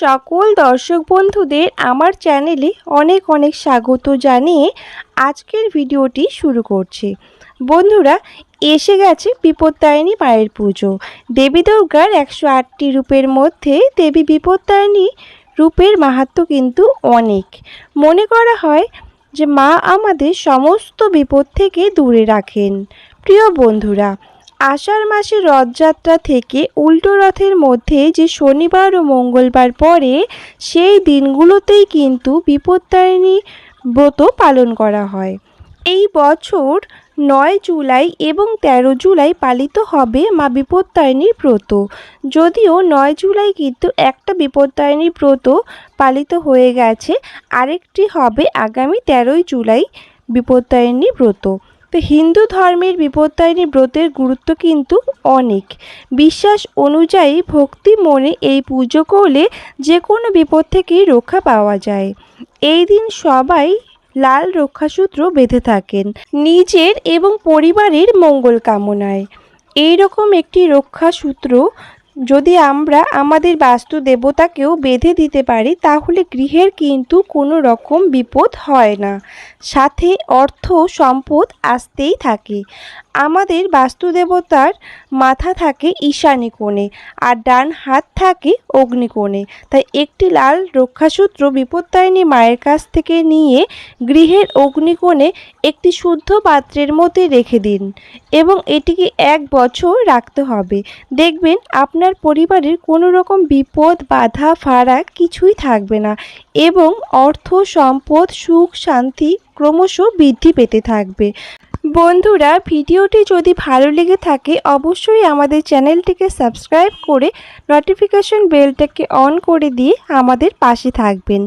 সকল দর্শক বন্ধুদের আমার চ্যানেলে অনেক অনেক স্বাগত জানিয়ে আজকের ভিডিওটি শুরু করছি। বন্ধুরা, এসে গেছে বিপত্তারিণী মায়ের পুজো। দেবী দুর্গার একশো আটটি রূপের মধ্যে দেবী বিপত্তারিণী রূপের মাহাত্ম্য কিন্তু অনেক। মনে করা হয় যে মা আমাদের সমস্ত বিপদ থেকে দূরে রাখেন। প্রিয় বন্ধুরা আষাঢ় মাসে রথযাত্রা থেকে উল্টো রথের মধ্যে যে শনিবার ও মঙ্গলবার পরে সেই দিনগুলোতেই কিন্তু বিপত্তারিণী ব্রত পালন করা হয়। এই বছর নয় জুলাই এবং তেরো জুলাই পালিত হবে মা বিপত্তারিণীর ব্রত। যদিও নয় জুলাই কিন্তু একটা বিপত্তারিণী ব্রত পালিত হয়ে গেছে, আরেকটি হবে আগামী তেরোই জুলাই বিপত্তারিণী ব্রত। তো হিন্দু ধর্মের বিপত্তারিণী ব্রতের গুরুত্ব কিন্তু অনেক। বিশ্বাস অনুযায়ী ভক্তি মনে এই পুজো করলে যে কোনো বিপদ থেকেই রক্ষা পাওয়া যায়। এই দিন সবাই লাল রক্ষাসূত্র বেঁধে থাকেন, নিজের এবং পরিবারের মঙ্গল কামনায়। এই রকম একটি রক্ষাসূত্র যদি আমরা আমাদের বাস্তু দেবতাকেও বেঁধে দিতে পারি, তাহলে গৃহের কিন্তু কোনো রকম বিপদ হয় না। সাথে অর্থ সম্পদ আসতেই থাকে। আমাদের বাস্তু দেবতার মাথা থাকে ঈশানী কোণে আর ডান হাত থাকে অগ্নিকোণে তাই একটি লাল রক্ষাসূত্র বিপত্তারিণী মায়ের কাছ থেকে নিয়ে গৃহের অগ্নিকোণে একটি শুদ্ধ পাত্রের মধ্যে রেখে দিন এবং এটিকে এক বছর রাখতে হবে। দেখবেন আপনার পরিবারের কোনো রকম বিপদ, বাধা ফারাক কিছুই থাকবে না এবং অর্থ, সম্পদ, সুখ, শান্তি ক্রমশ বৃদ্ধি পেতে থাকবে। বন্ধুরা, ভিডিওটি যদি ভালো লেগে থাকে, অবশ্যই আমাদের চ্যানেলটিকে সাবস্ক্রাইব করে নোটিফিকেশন বেলটাকে অন করে দিয়ে আমাদের পাশে থাকবেন।